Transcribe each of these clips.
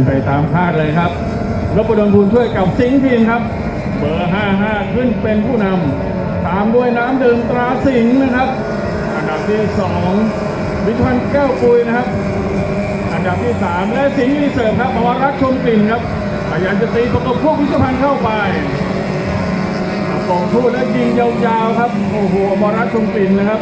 นไปตามคาดเลยครับนพดลภูลช่วยกับสิงห์ทีมครับ เบอร์ 55 ขึ้นเป็นผู้นำตามด้วยน้ำดื่มตราสิงห์นะครับ อันดับที่ 2 วิทันแก้วปุยนะครับ อันดับที่ 3 และสิงห์รีเสิร์ฟครับอวรักษ์ชมกลิ่นครับพยายามจะตีประกบพวกวิทยพันธ์เข้าไปประกบพูดและยิงยาวๆครับ โอ้โหอมรักษ์ชมกลิ่นนะครับ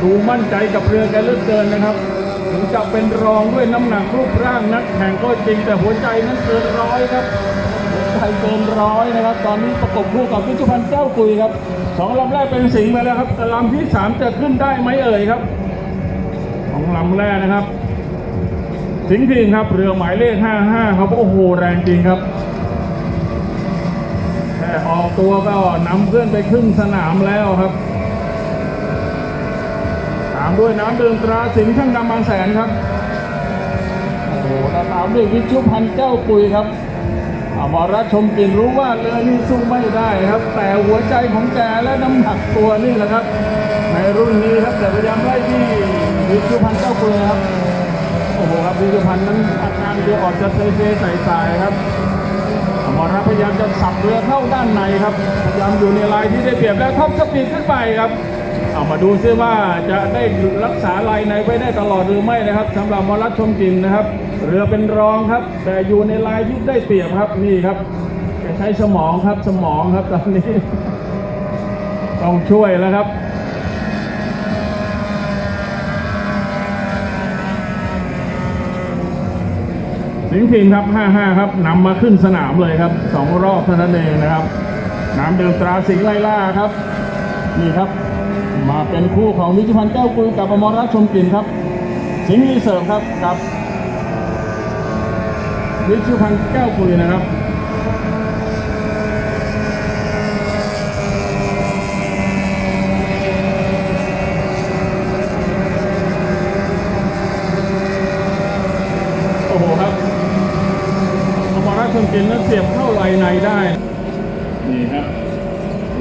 ดูมั่นใจกับเรือแกเหลือเกินนะครับ ถึงจะเป็นรองด้วยน้ำหนักรูปร่างนักแข่งก็จริงแต่หัวใจนั้นเกินร้อยครับหัวใจเกินร้อยนะครับ ตอนนี้ประกบคู่กับวิจุพันธ์เจ้ากุยครับสองลำแรกเป็นสิงห์ไปแล้วครับแต่ลำที่สามจะขึ้นได้ไหมเอ่ยครับของลำแรกนะครับ สิงห์ทีมครับ เรือหมายเลข55ครับโอ้โหแรงจริงครับแค่ออกตัวก็นำเพื่อนไปครึ่งสนามแล้วครับามด้วยน้ำดื่มตราสิงห์ช่างดำบางแสนครับ โอ้โหแล้วตามด้วยวิชุพันธ์เจ้าปุยครับอมรชมกลินรู้ว่าเรือนี้สู้ไม่ได้ครับ แต่หัวใจของแกและน้ำหนักตัวนี่แหละครับ ในรุ่นนี้ครับแต่พยายามไล่ที่วิชุพันธ์เจ้าปุยครับ โอ้โหครับวิชุพันธ์นั้นอาการเรือออกจะเซเซใส่สายครับอมรพยายามจะสับเรือเข้าด้านในครับ พยายามอยู่ในลายที่ได้เปรียบแล้วท็อปสปีดขึ้นไปครับ เอามาดูซิว่าจะได้รักษาลายในไว้ได้ตลอดหรือไม่นะครับสำหรับมรัชชมกินนะครับ เรือเป็นรองครับ แต่อยู่ในลายที่ได้เปรียบครับนี่ครับแกใช้สมองครับสมองครับตอนนี้ต้องช่วยแล้วครับสิงห์ทีมครับ 55 ครับนำมาขึ้นสนามเลยครับสองรอบเท่านั้นเองนะครับ น้ำเดิมตราสิงห์ไล่ล่าครับ นี่ครับ มาเป็นคู่ของวิจิพันธ์แก้วกุยกับอมรรัตน์ชมกลิ่นครับ สิงห์รีเสิร์ฟครับกับวิจิพันธ์แก้วกุยนะครับโอ้โหครับอมรรัตน์ชมกลิ่นนั้นเสียบเข้าไหลในได้ นี่ครับ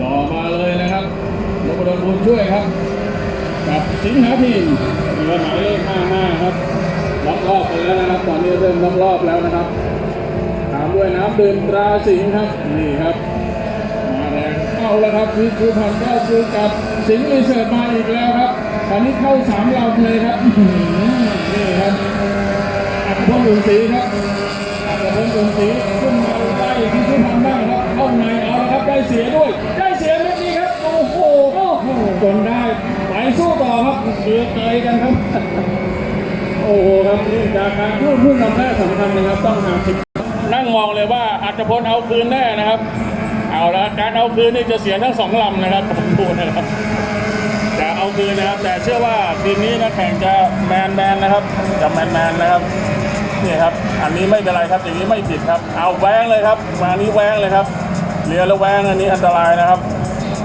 รอมาเลย นะครับนพดลบุญช่วยครับกับสิงหาทีมเรือหมายเลข55ครับล็อกรอบไปแล้วนะครับ ตอนนี้เริ่มล็อกรอบแล้วนะครับตามด้วยน้ำดื่มตราสิงห์ครับนี่ครับมาแรงเข้าแล้วครับวิชูพันธ์ก็คือกับสิงห์รีเสิร์ฟมาอีกแล้วครับ ตอนนี้เข้าสามลำเลยครับนี่ครับอัศพลอุ่นศรีครับอัศพลอุ่นศรี อ้โหจนได้ไปสู้ต่อครับเดือดเตยกันครับ โอ้โหครับนี่จากการพูดพูดนำแรกสำคัญนะครับต้องหาสิบนั่งมองเลยว่าอัตพลเอาคืนแน่นะครับ เอาละการเอาคืนนี่จะเสียทั้งสองลำนะครับผมดูนะครับจะเอาคืนนะครับ แต่เชื่อว่าทีมนี้นะแข่งจะแมนแมนนะครับจะแมนแมนนะครับนี่ครับ อันนี้ไม่เป็นไรครับอย่างนี้ไม่ผิดครับ เอาแวงเลยครับมานี้แวงเลยครับเรือแล้วแวงอันนี้อันตรายนะครับ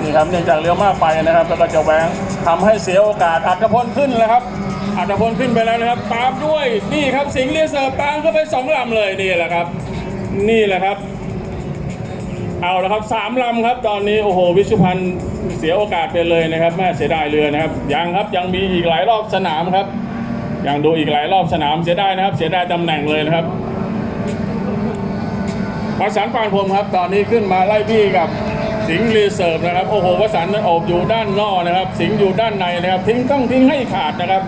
นี่ครับเนื่องจากเรือมากไปนะครับ แล้วก็จะแวงทำให้เสียโอกาสอัตพลขึ้นแล้วครับอัตพลขึ้นไปแล้วนะครับ ตามด้วยนี่ครับสิงห์เรียเสิร์ฟตามเข้าไปสองลำเลยนี่แหละครับ นี่แหละครับ เอาละครับสามลำครับ ตอนนี้โอ้โหวิชุพันธ์เสียโอกาสไปเลยนะครับแม่เสียดายเรือนะครับ ยังครับยังมีอีกหลายรอบสนามครับยังดูอีกหลายรอบสนามเสียดายนะครับ เสียดายตำแหน่งเลยนะครับประสานปานพรมครับ ตอนนี้ขึ้นมาไล่บี้กับ สิงห์รีเสิร์ฟนะครับ โอ้โหประสานนั้นโอบอยู่ด้านนอกนะครับ สิงห์อยู่ด้านในนะครับ ทิ้งต้องทิ้งให้ขาดนะครับ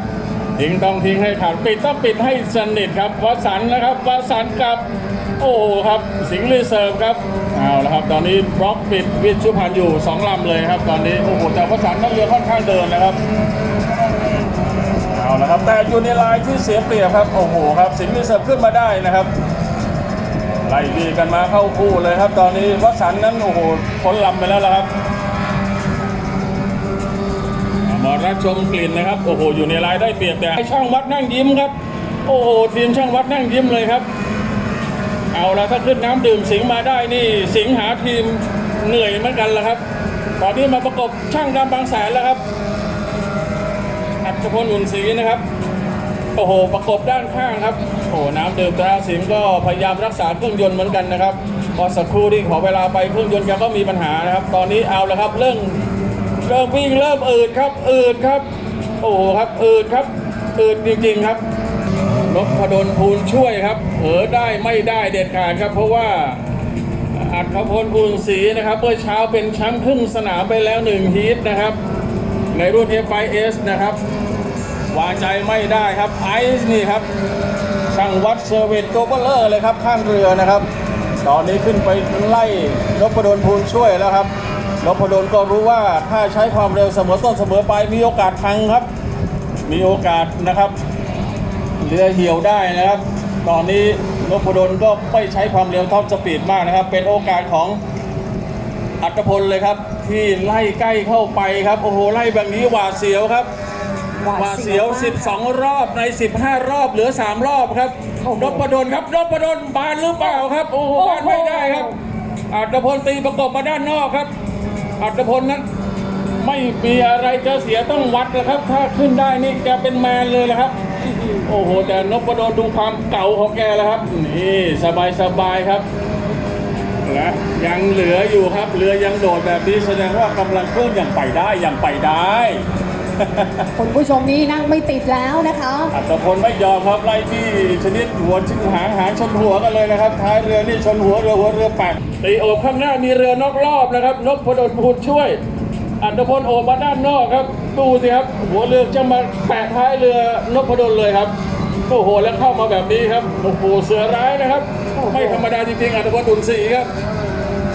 ทิ้งต้องทิ้งให้ขาด ปิดต้องปิดให้สนิทครับวสันนะครับวสันกับโอ้โหครับสิงห์รีเซิร์ฟครับเอาละครับ ตอนนี้บล็อกปิดวิชุพันธ์อยู่สองลำเลยครับ ตอนนี้โอ้โหแต่วสันนั่งเรือค่อนข้างเดินนะครับเอาละครับแต่อยู่ในลายที่เสียเปรียบครับโอ้โหครับสิงห์รีเซิร์ฟขึ้นมาได้นะครับ ไล่ดีกันมาเข้าคู่เลยครับ ตอนนี้วัสันนั้นโอ้โหพ้นลำไปแล้วละครับหมอรัชชมกลิ่นนะครับ โอ้โห อยู่ในลายได้เปรียบแต่ช่างวัดนั่งยิ้มครับ โอ้โหทีมช่างวัดนั่งยิ้มเลยครับ เอาละถ้าขึ้นน้ำดื่มสิงมาได้นี่ สิงหาทีมเหนื่อยเหมือนกันล้วครับ ตอนนี้มาประกบช่างดำบางแสนแล้วครับอัจพลอุ่นศรีนะครับ โอ้โหประกบด้านข้างครับโอ้โหน้ำดื่มตราสิงห์ก็พยายามรักษาเครื่องยนต์เหมือนกันนะครับพอสักครู่ที่ขอเวลาไปเครื่องยนต์แกก็มีปัญหานะครับ ตอนนี้เอาละครับเริ่มเริ่มวิ่งเริ่มอืดครับอืดครับ โอ้โหครับอืดครับอืดจริงๆครับนนพดลภูลช่วยครับเผลอได้ไม่ได้เด็ดขาดครับ เพราะว่าอัครพลภูลศรีนะครับเมื่อเช้าเป็นแชมป์ครึ่งสนามไปแล้วหนึ่งฮีทนะครับ ในรุ่น F5S นะครับ วางใจไม่ได้ครับไอซ์นี่ครับช่างวัดเซอร์วตตัวเบลเลอร์เลยครับข้างเรือนะครับ ตอนนี้ขึ้นไปไล่นพดลภูลช่วยแล้วครับนพดลก็รู้ว่าถ้าใช้ความเร็วเสมอต้นเสมอปลายมีโอกาสพังครับ มีโอกาสนะครับเรือเหี่ยวได้นะครับ ตอนนี้นพดลก็ไม่ใช้ความเร็วท็อปสปีดมากนะครับ เป็นโอกาสของอัตพลเลยครับ ที่ไล่ใกล้เข้าไปครับโอ้โหไล่แบบนี้หวาดเสียวครับ หวาดเสียวมากค่ะ12 รอบใน 15 รอบเหลือ 3 รอบครับโอ้โหนพดลครับนพดลบานหรือเปล่าครับโอ้โหโอ้โหบานไม่ได้ครับ อัตพลตีประกบมาด้านนอกครับ อัตพลนั้นไม่มีอะไรจะเสียต้องวัดนะครับ ถ้าขึ้นได้นี่แกเป็นแมนเลยนะครับ โอ้โห แต่นพดลดูความเก่าของแกแล้วครับ นี่สบายสบายๆครับและยังเหลืออยู่ครับเรือยังโดดแบบนี้แสดงว่ากำลังเครื่องยังไปได้ยังไปได้ คุณผู้ชมนี่นั่งไม่ติดแล้วนะคะ อัตพลไม่ยอมครับไล่ที่ชนิดหัวชิงหางหางชนหัวกันเลยนะครับ ท้ายเรือนี่ชนหัวเรือหัวเรือแปดตีโอบข้างหน้ามีเรือนอกรอบนะครับนพดลพูดช่วย อัตพลโอบมาด้านนอกครับ ดูสิครับ หัวเรือจะมาแปะท้ายเรือนพดลเลยครับโอ้โหแล้วเข้ามาแบบนี้ครับโอ้โหเสือร้ายนะครับโอ้โหไม่ธรรมดาจริงๆอัตพลอุ่นศรีครับ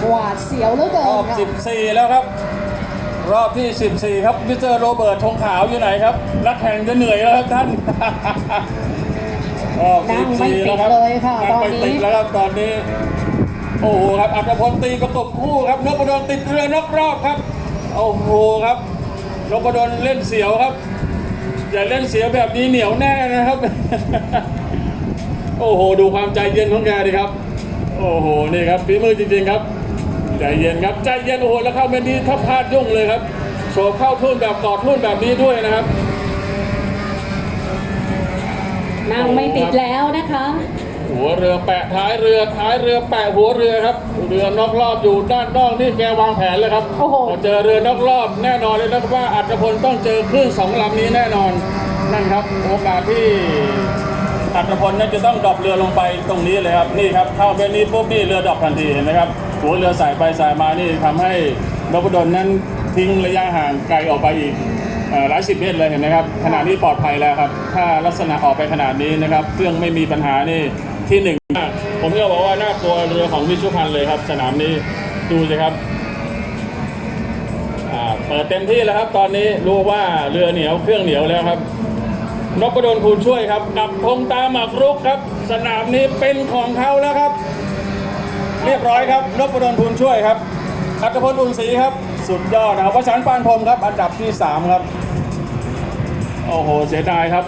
หวาดเสียวเหลือเกิรอนบค่ะ14แล้วครับ รอบที่ 14 ครับมิสเตอร์โรเบิร์ตธงขาวอยู่ไหนครับ นักแข่งจะเหนื่อยแล้วครับท่านรอบนั่งไม่14ติแล้วดครับเลยค่ะนั่ตงอนไม่ตินี้ดแล้วครับตอนนี้ โอ้โหครับอัตพลตีประกบคู่ครับนพดลติดเรือนอกรอบครับ โอ้โหครับนพดลเล่นเสียวครับ อย่าเล่นเสียวแบบนี้เหนียวแน่นะครับ โอ้โห ดูความใจเย็นของแกดิครับ โอ้โห นี่ครับฝีมือจริงๆครับ ใจเย็นครับใจเย็นโอ้โหแล้วเข้าเมนนี้ถ้าพลาดยุ่งเลยครับโฉบเข้าทุ่นแบบกอดทุ่นแบบนี้ด้วยนะครับนั่งไม่ติดแล้วนะคะ หัวเรือแปะท้ายเรือท้ายเรือแปะหัวเรือครับ เรือนอกรอบอยู่ด้านนอกนี่แกวางแผนเลยครับโอ้โหพอเจอเรือนอกรอบแน่นอนเลยนะครับว่าอัตพลต้องเจอคลื่นสองลำนี้แน่นอนนั่นครับโอกาสที่อัตพลนั้นจะต้องดรอปเรือลงไปตรงนี้เลยครับนี่ครับเข้าเบนนี้ปุ๊บนี่เรือดรอปทันทีเห็นไหมครับ หัวเรือสายไปสายมานี่ทำให้นพดลนั้นทิ้งระยะห่างไกลออกไปอีกหลายสิบเมตรเลยเห็นไหมครับขณะนี้ปลอดภัยแล้วครับ ถ้าลักษณะออกไปขนาดนี้นะครับเครื่องไม่มีปัญหานี่ที่หนึ่งผมก็บอกว่าน่ากลัวเรือของวิชุพันธ์เลยครับ สนามนี้ดูสิครับอ่าเปิดเต็มที่แล้วครับ ตอนนี้รู้ว่าเรือเหนียวเครื่องเหนียวแล้วครับนพดลภูลช่วยครับกับธงตาหมากรุกครับ สนามนี้เป็นของเขาแล้วครับ เรียบร้อยครับนพดลพูนช่วยครับอัตพลอุ่นศรีครับ สุดยอดนะครับวชันปานพรมครับ อันดับที่ 3 ครับ โอ้โห เสียดายครับ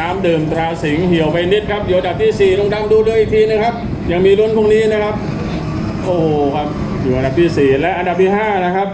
น้ำดื่มตราสิงห์เหี่ยวไปนิดครับอยู่อันดับที่ 4 ลงดำดูด้วยอีกทีนะครับ ยังมีลุ้นพรุ่งนี้นะครับ โอ้โหครับ อยู่อันดับที่ 4 และอันดับที่ 5 นะครับ